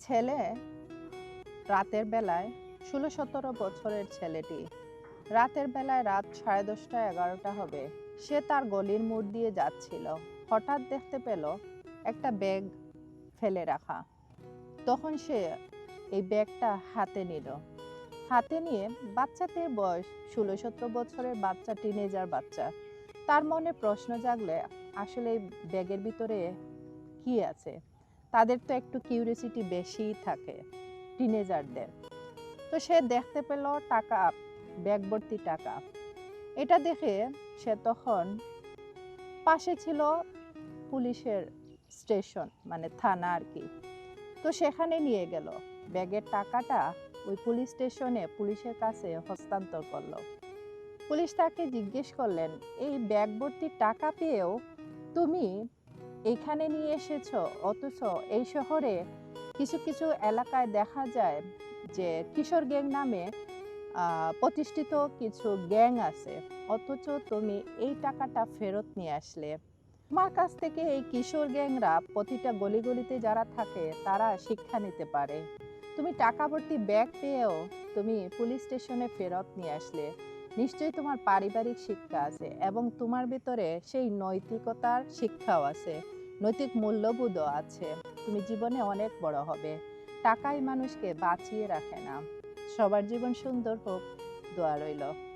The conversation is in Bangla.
ছেলে? রাতের বেলায় ষোলো সতেরো বছরের ছেলেটি। রাতের বেলায় রাত সাড়ে দশটা, এগারোটা হবে। সে তার গলির মোড় দিয়ে যাচ্ছিল। হঠাৎ দেখতে পেল একটা ব্যাগ ফেলে রাখা। তখন সে এই ব্যাগটা হাতে নিল। হাতে নিয়ে বাচ্চাটির বয়স ষোলো সতেরো বছরের বাচ্চা টিনেজার বাচ্চা। তার মনে প্রশ্ন জাগলে, আসলে এই ব্যাগের ভিতরে কি আছে? তাদের তো একটু কিউরিয়াসিটি বেশিই থাকে টিনেজারদের তো সে দেখতে পেল টাকা ব্যাগ ভর্তি টাকা এটা দেখে সে তখন পাশে ছিল পুলিশের স্টেশন মানে থানা আর কি। তো সেখানে নিয়ে গেল। ব্যাগের টাকাটা ওই পুলিশ স্টেশনে পুলিশের কাছে হস্তান্তর করল। পুলিশ তাকে জিজ্ঞেস করলেন, এই ব্যাগ ভর্তি টাকা পেয়েও তুমি এখানে নিয়ে এসেছ? অথচ এই শহরে কিছু কিছু এলাকায় দেখা যায় যে কিশোর গ্যাং নামে প্রতিষ্ঠিত কিছু গ্যাং আছে। অথচ তুমি এই টাকাটা ফেরত নিয়ে আসলে। তোমার কাছ থেকে এই কিশোর গ্যাংরা প্রতিটা গলি গলিতে যারা থাকে, তারা শিক্ষা নিতে পারে। তুমি টাকা ভর্তি ব্যাগ পেয়েও তুমি পুলিশ স্টেশনে ফেরত নিয়ে আসলে। নিশ্চয়ই তোমার পারিবারিক শিক্ষা আছে এবং তোমার ভিতরে সেই নৈতিকতার শিক্ষাও আছে। নৈতিক মূল্যবোধও আছে। তুমি জীবনে অনেক বড় হবে। টাকাই মানুষকে বাঁচিয়ে রাখে না। সবার জীবন সুন্দর হোক, দোয়া রইল।